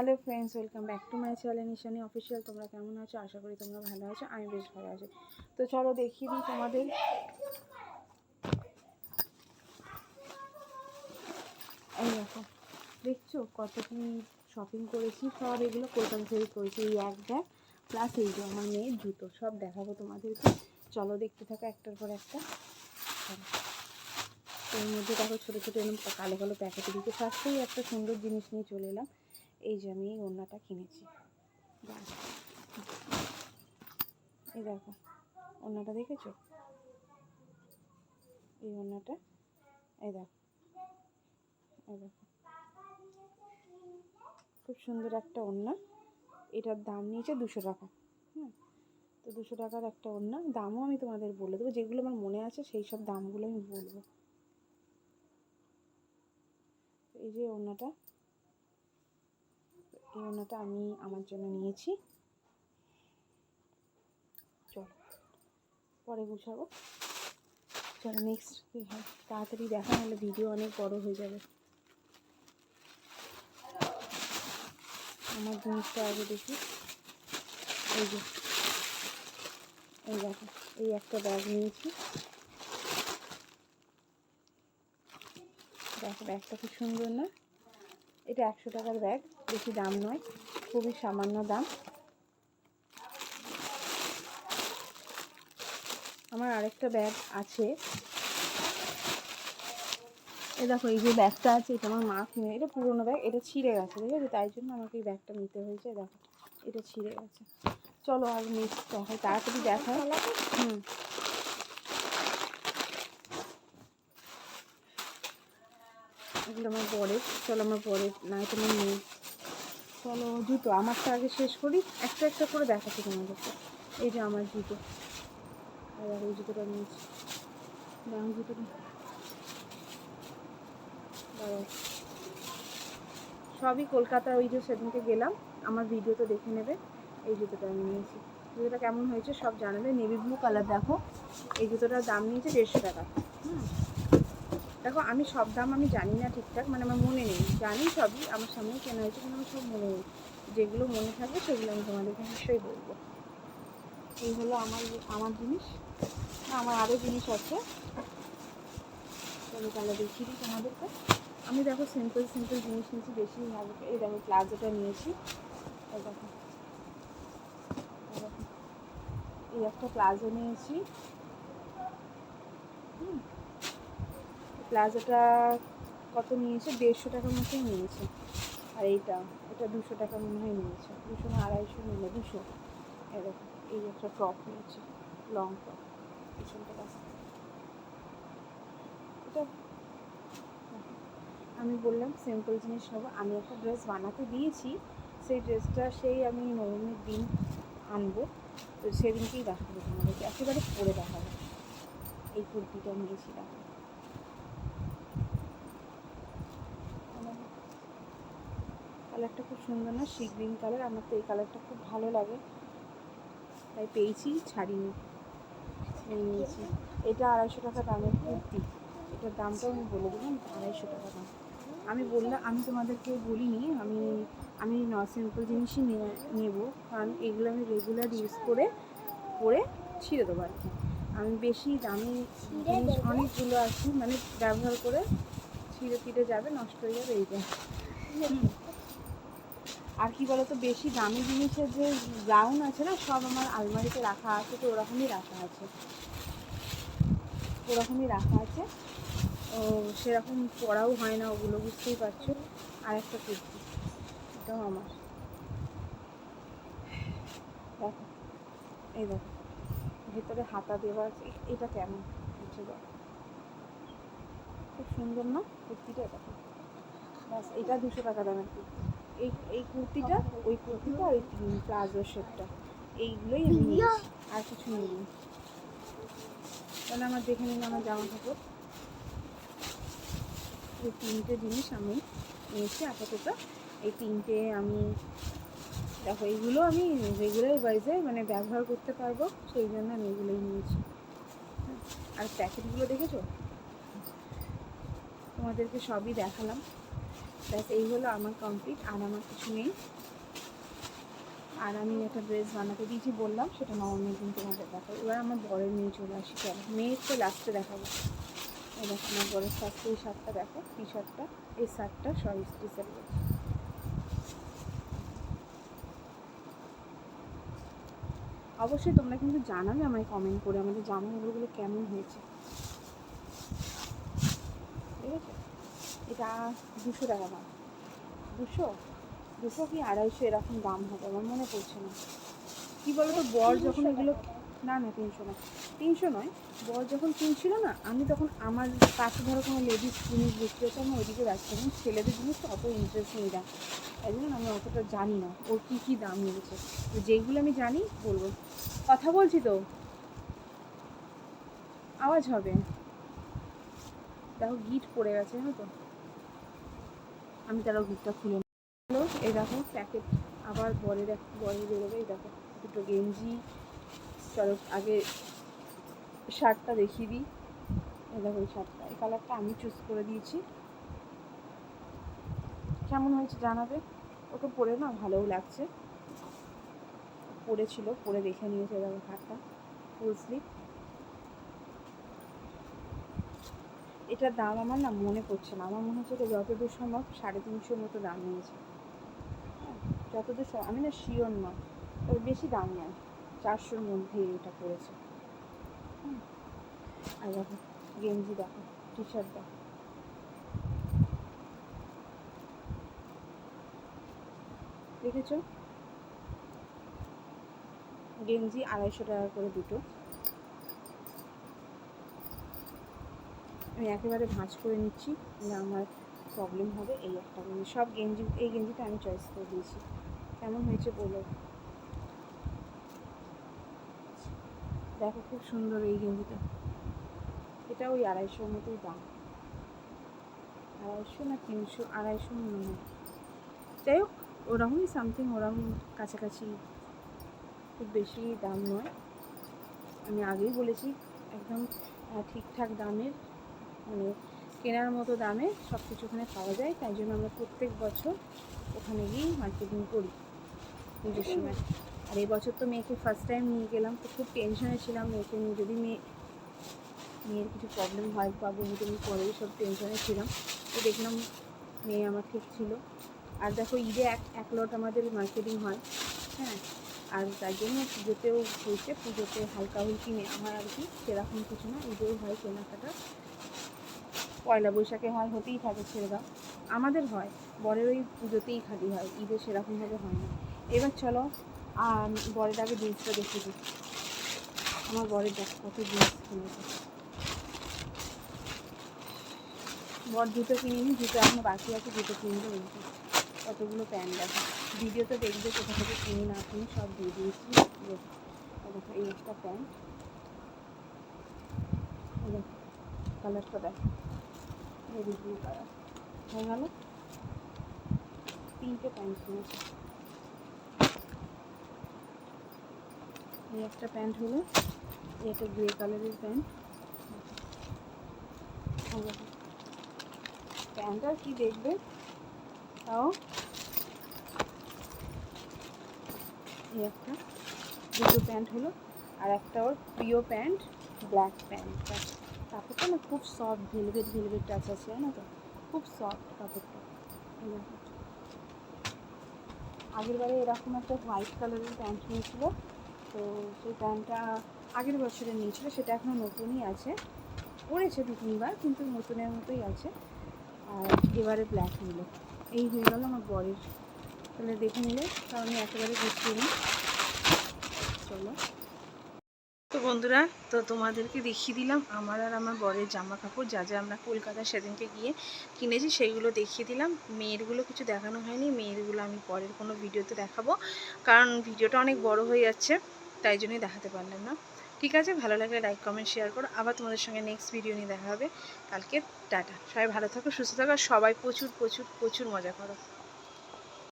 Hello friends welcome back to my channel Nishani official তোমরা কেমন আছো? আশা করি তোমরা ভালো আছো, আমি বেশ ভালো আছি। তো চলো দেখিয়ে দিই তোমাদের। এই দেখো, দেখছ কত কি শপিং করেছি? সব এগুলো কলকাতা থেকে করেছি, এই এক ব্যাগ প্লাস এই যে আমার মেয়ের জুতো, সব দেখাবো তোমাদেরকে। চলো দেখতে থাকো একটার পর একটা। এর মধ্যে দেখো ছোটো ছোটো এরকম কালো কালো প্যাকেটে দিতে ফার্স্টেই একটা সুন্দর জিনিস নিয়ে চলে এলাম। এই যে আমি এই ওড়নাটা কিনেছি। এই দেখো, ওড়নাটা দেখেছ? এই ওড়নাটা, এই দেখো এই দেখো। খুব সুন্দর একটা ওড়না। এটার দাম নিয়েছে দুশো টাকা। হ্যাঁ তো দুশো টাকার একটা ওড়না। দামও আমি তোমাদের বলে দেবো। যেগুলো আমার মনে আছে সেই সব দামগুলো আমি বলব। এই যে ওড়নাটা এই আমি আমার জন্য নিয়েছি। চলো, পরে গুছাবো। চলো নেক্সট তাড়াতাড়ি দেখা হলে ভিডিও অনেক বড় হয়ে যাবে। আমার জিনিসটা আগে দেখি। এই যে, এই দেখো, এই একটা ব্যাগ নিয়েছি। দেখো ব্যাগটা খুব সুন্দর না? এটা একশো টাকার ব্যাগ বেশি দাম নয়, খুবই সামান্য দাম। আমার আরেকটা ব্যাগ আছে। এ দেখো, এই যে ব্যাগটা আছে, এটা আমার মা কিনে এটা পুরোনো ব্যাগ, এটা ছিঁড়ে গেছে, ঠিক আছে? তাই জন্য আমাকে এই ব্যাগটা নিতে হয়েছে, দেখো। এটা ছিঁড়ে গেছে। চলো আর নেক্সট দেখো, তাড়াতাড়ি দেখা হুম। এগুলো আমার বরের চলো আমার বরের না আমার মেয়ে চলো জুতো, আমারটা আগে শেষ করি। একটা একটা করে দেখাচ্ছি তোমাদেরকে। এই যে আমার জুতো। আর এই জুতোটা নিয়েছি। দাম জুতোটা। সবই কলকাতা ওই যে সেদিনকে গেলাম। আমার ভিডিও তো দেখে নেবে। এই জুতোটা আমি নিয়েছি। জুতোটা কেমন হয়েছে সব জানাবে। নেভি ব্লু কালার দেখো। এই জুতোটার দাম নিয়েছে দেড়শো টাকা। হুম। দেখো, আমি সব দাম আমি জানি না ঠিকঠাক মানে আমার মনে নেই। জানি সবই, আমার সামনে কেনা হয়েছে কিন্তু আমার সব মনে নেই। যেগুলো মনে থাকবে, সেগুলো আমি তোমাদেরকে নিশ্চয়ই বলব। এই হলো আমার আমার জিনিস। আমার আরও জিনিস আছে। চলো তাহলে দেখিয়ে দিই তোমাদেরকে। আমি দেখো সিম্পল সিম্পল জিনিস নিয়েছি, বেশি ভালো এই দেখো প্লাজোটা নিয়েছি। দেখো। দেখো। এই একটা প্লাজো নিয়েছি। হুম। প্লাজোটা কত নিয়েছে? দেড়শো টাকার মতোই নিয়েছে। আর এইটা, এটা দুশো টাকা মনে হয় নিয়েছে। দুশো না আড়াইশো নিলে দুশো। এরকম, এই একটা টপ নিয়েছে লং টপ পিছনটা এটা আমি বললাম সিম্পল জিনিস নেব। আমি একটা ড্রেস বানাতে দিয়েছি। সেই ড্রেসটা সেই আমি নবমীর দিন আনব। তো সেদিনকেই দেখাবো তোমাদেরকে। একেবারে পরে দেখাবো। এই কুর্তিটা নিয়েছিলাম কালারটা খুব সুন্দর না? সি গ্রিন কালার আমার তো এই কালারটা খুব ভালো লাগে। তাই পেয়েছি, ছাড়িনি। নিয়েছি। এটা আড়াইশো টাকা দামের কুর্তি। এটার দামটাও আমি বলে দিলাম, আড়াইশো টাকা দাম। আমি বললাম আমি তোমাদেরকে বলিনি, আমি আমি ন সিম্পল জিনিসই নেব। কারণ এগুলো আমি রেগুলার ইউজ করে, পরে ছিঁড়ে দেবো আর কি। আমি বেশি দামি জিনিস, অনেকগুলো আছে মানে ব্যবহার করে ছিঁড়ে ফিরে যাবে, নষ্ট হয়ে যাবে এইটা। আর কি বলতো, বেশি দামি জিনিসের যে গাউন আছে না, সব আমার আলমারিতে রাখা আছে, তো ওরকমই রাখা আছে। ওরকমই রাখা আছে। ও, সেরকম পড়াও হয় না, ওগুলো বুঝতেই পারছ। আর একটা কুর্তি, এটাও আমার। দেখো, এই দেখো, ভেতরে হাতা দেওয়া আছে, এটা কেমন? হচ্ছে দেখো। খুব সুন্দর না? কুর্তিটা দেখো। ব্যাস, এটা দুশো টাকা দামের কুর্তি। এই এই কুর্তিটা ওই কুর্তিটা আর ওই প্লাজো সেটটা। এইগুলোই আমি নিয়েছি আর কিছু নিইনি। তাহলে আমার দেখে নিন আমার জামা কাপড়। এই তিনটে জিনিস আমি নিয়েছি আপাতত। এই তিনটে আমি দেখো এইগুলো আমি রেগুলার ওয়াইজে মানে ব্যবহার করতে পারব সেই জন্য আমি এগুলোই নিয়েছি। আর প্যাকেটগুলো দেখেছ? তোমাদেরকে সবই দেখালাম। ব্যাস, এই হলো আমার কমপ্লিট আর আমার কিছু নেই। আর আমি একটা ড্রেস বানাতে দিয়েছি বললাম, সেটা নবমীর দিন তোমাদের দেখাবো। এবার আমার বরের মেয়ে চলে আসি, চলো। মেয়ের তো লাস্টে দেখাবো। দেখো, আমার বরের শার্টটা এই শার্টটা দেখো টি শার্টটা এই শার্টটা সরি টি অবশ্যই তোমরা কিন্তু জানাবে আমায় কমেন্ট করে, আমাদের জামা কেমন হয়েছে। ঠিক আছে? এটা দুশো টাকা দাম। দুশো? দুশো কি আড়াইশো এরকম দাম হবে? আমার মনে পড়ছে না। কী বলতো বর যখন এগুলো না না তিনশো না তিনশো নয় বর যখন কিনছিল না আমি তখন আমার কাছে ধরো কোনো লেডিস জিনিস বিক্রি হচ্ছে আমি ওইদিকে যাচ্ছিলাম ছেলেদের জিনিস তো অত ইন্টারেস্ট নেই দাম। তাই জন্য আমি অতটা জানি না ওর কী কী দাম নিয়েছে তো যেইগুলো আমি জানি বলব। কথা বলছি তো? আওয়াজ হবে। দেখো গিট পড়ে গেছে জানো তো? আমি তারও গিটটা খুলে এই দেখো, প্যাকেট আবার বরের এক বরে বেরোবে দেখো, দুটো গেঞ্জি। চলো, আগে শার্টটা দেখিয়ে দিই। এই শার্টটা। এই কালারটা আমি চুজ করে দিয়েছি। কেমন হয়েছে জানাবে? ওকে পরে না, ভালোও লাগছে। পরেছিল, পরে দেখে নিয়েছে দেখো হাতটা ফুল স্লিভ এটার দাম আমার না মনে পড়ছে না। আমার মনে হচ্ছে এটা যতদূর সম্ভব সাড়ে তিনশোর মতো দাম নিয়েছে। হ্যাঁ, যতদূর আমি না শিওর না। তবে বেশি দাম নয় চারশোর মধ্যে এটা পড়েছে হুম। আর দেখো গেঞ্জি দেখো টি শার্ট দেখো। দেখেছ? গেঞ্জি আড়াইশো টাকা করে দুটো। আমি একেবারে ভাঁজ করে নিচ্ছি, না আমার প্রবলেম হবে, এই একটা গেঞ্জি সব গেঞ্জি, এই গেঞ্জিটা আমি চয়েস করে দিয়েছি। কেমন হয়েছে বলো? দেখো খুব সুন্দর এই গেঞ্জিটা। এটা ওই আড়াইশোর মতোই দাম। আড়াইশো না তিনশো, আড়াইশো মনে হয়। যাই হোক, ওরকমই সামথিং ওরকম কাছাকাছি খুব বেশি দাম নয়। আমি আগেই বলেছি, একদম ঠিকঠাক দামের। মানে কেনার মতো দামে সব কিছু ওখানে পাওয়া যায় তাই জন্য আমরা প্রত্যেক বছর ওখানে গিয়েই মার্কেটিং করি। পুজোর সময় আর এই বছর তো মেয়েকে ফার্স্ট টাইম নিয়ে গেলাম তো খুব টেনশনে ছিলাম মেয়েকে নিয়ে। যদি মেয়ে মেয়ের কিছু প্রবলেম হয় বা বমি করে সব টেনশনে ছিলাম। তো দেখলাম মেয়ে আমার ঠিক ছিল। আর দেখো ঈদে এক এক লট আমাদের মার্কেটিং হয় হ্যাঁ? আর তার জন্য পুজোতেও হয়েছে পুজোতে হালকা হুলকি নেওয়া হয় আর কি। সেরকম কিছু না ঈদেও হয় কেনাকাটা। পয়লা বৈশাখে হয়, হতেই থাকে ছেড়ে দাও আমাদের হয়, বরের ওই পুজোতেই খালি হয়, ঈদে সেরকমভাবে হয় না। এবার চলো আর বরের আগে জিন্সটা দেখে দিই। আমার বরের দেখ, কত জিন্স কিনেছে। বর জুতো কিনিনি, জুতো এখনও বাকি আছে, জুতো কিনতে বলছি কতগুলো প্যান্ট দেখো। ভিডিওতে দেখবে, কোথা থেকে কিনি না কিনি, সব দিয়ে দিয়েছি। দেখো, এই একটা প্যান্ট। কালারটা দেখো। ব্লু কালার হয়ে গেল তিনটে প্যান্ট কিনেছি এই একটা প্যান্ট হলো একটা গ্রে কালারের প্যান্ট প্যান্ট আর কি দেখবে তাও এই একটা দুটো প্যান্ট হলো, আর একটা ওর প্রিয় প্যান্ট, ব্ল্যাক প্যান্টটা কাপড়টা না খুব সফট ভেলভেট ভেলভেট টাচ আছে না তো? খুব সফট কাপড়টা। এই দেখো। আগের বারে এরকম একটা হোয়াইট কালারের প্যান্ট নিয়েছিল, তো সেই প্যান্টটা আগের বছরে নিয়েছিল, সেটা এখনও নতুনই আছে। পরেছে দু তিনবার, কিন্তু নতুনের মতোই আছে। আর এবারে ব্ল্যাক নিল। এই হয়ে গেল আমার বরের। তাহলে দেখে নিলে, কারণ আমি একেবারে গুছিয়ে নিই চলো। তো বন্ধুরা, তো তোমাদেরকে দেখিয়ে দিলাম আমার আর আমার বরের জামা কাপড় যা যা আমরা কলকাতা সেদিনকে গিয়ে কিনেছি সেইগুলো দেখিয়ে দিলাম। মেয়েরগুলো কিছু দেখানো হয়নি, মেয়েরগুলো আমি পরের কোনো ভিডিওতে দেখাবো। কারণ ভিডিওটা অনেক বড় হয়ে যাচ্ছে, তাই জন্যই দেখাতে পারলাম না। ঠিক আছে, ভালো লাগলে লাইক কমেন্ট শেয়ার করো। আবার তোমাদের সঙ্গে নেক্সট ভিডিও নিয়ে দেখা হবে। কালকে টাটা। সবাই ভালো থাকো, সুস্থ থাকো সবাই প্রচুর প্রচুর প্রচুর মজা করো।